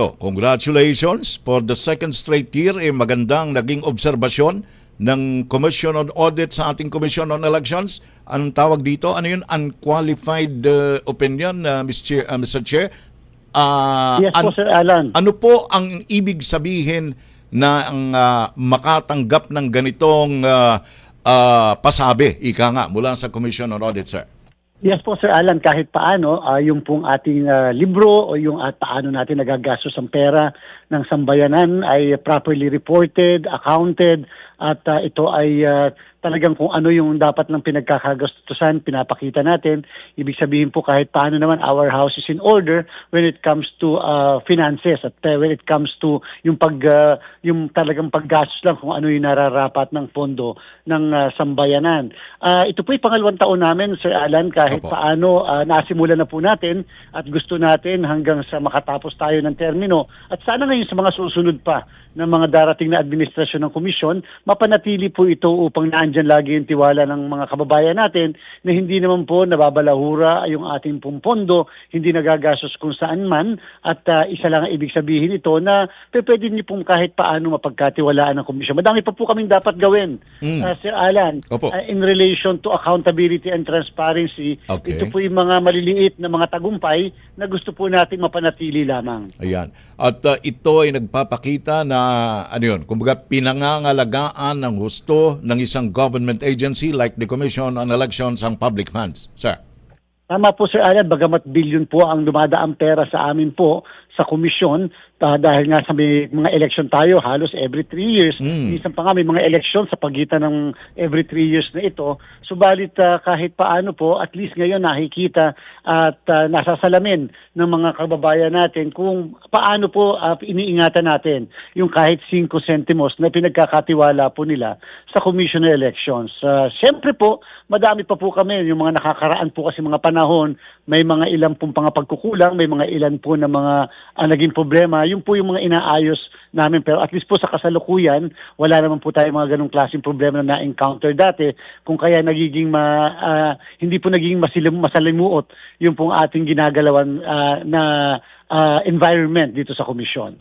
ito, congratulations for the second straight year. Eh, magandang naging obserbasyon ng Commission on Audit sa ating Commission on Elections. Anong tawag dito? Ano yun? Unqualified uh, opinion, uh, Mr. Chair? uh, Mr. Chair? Ah, Yes po, Sir Alan. ano po ang ibig sabihin na ang ah, makatanggap ng ganitong ah, ah, pasabi, ika nga, mula sa Commission on Audit, sir? Yes po, Sir Alan, kahit paano, ah, yung pong ating ah, libro o yung at paano natin nagagastos ang pera ng sambayanan ay properly reported, accounted, at ah, ito ay ah, talagang kung ano yung dapat ng pinagkakagastusan, pinapakita natin. Ibig sabihin po kahit paano naman our house is in order when it comes to ah, finances at ah, when it comes to yung pag ah, yung talagang paggastos lang kung ano yung nararapat ng pondo ng ah, sambayanan. Ah, ito po yung pangalawang taon namin, Sir Alan, kahit Opo. paano ah, nasimulan na po natin at gusto natin hanggang sa makatapos tayo ng termino. At sana ngayon sa mga susunod pa ng mga darating na administrasyon ng komisyon, mapanatili po ito upang naandyan lagi yung tiwala ng mga kababayan natin na hindi naman po nababalahura yung ating pong pondo, hindi nagagastos kung saan man at ah, isa lang ang ibig sabihin ito na pwede niyo pong kahit paano mapagkatiwalaan ng komisyon. Madami pa po kaming dapat gawin, Mm. ah, Sir Alan, Opo. ah, in relation to accountability and transparency. Okay. Ito po yung mga maliliit na mga tagumpay na gusto po natin mapanatili lamang. Ayan. At uh, ito ay nagpapakita na ano yun, kumbaga pinangangalagaan ng husto ng isang government agency like the Commission on Elections ang public funds. Sir. Tama po Sir Alan, bagamat bilyon po ang dumadaang pera sa amin po sa komisyon ah, dahil nga sa may mga election tayo halos every three years. Mm. Minsan pa nga may mga election sa pagitan ng every three years na ito. Subalit ah, kahit paano po, at least ngayon nakikita at ah, nasasalamin ng mga kababayan natin kung paano po ah, iniingatan natin yung kahit 5 centimos na pinagkakatiwala po nila sa Commission on Elections. Ah, Siyempre po, madami pa po kami, yung mga nakakaraan po kasi mga panahon, may mga ilan pong mga pagkukulang, may mga ilan po na mga ah, naging problema, yung po yung mga inaayos namin. Pero at least po sa kasalukuyan, wala naman po tayo mga ganong klaseng problema na na-encounter dati. Kung kaya nagiging ma, ah, hindi po naging masilim, masalimuot yung pong ating ginagalawan ah, na ah, environment dito sa komisyon.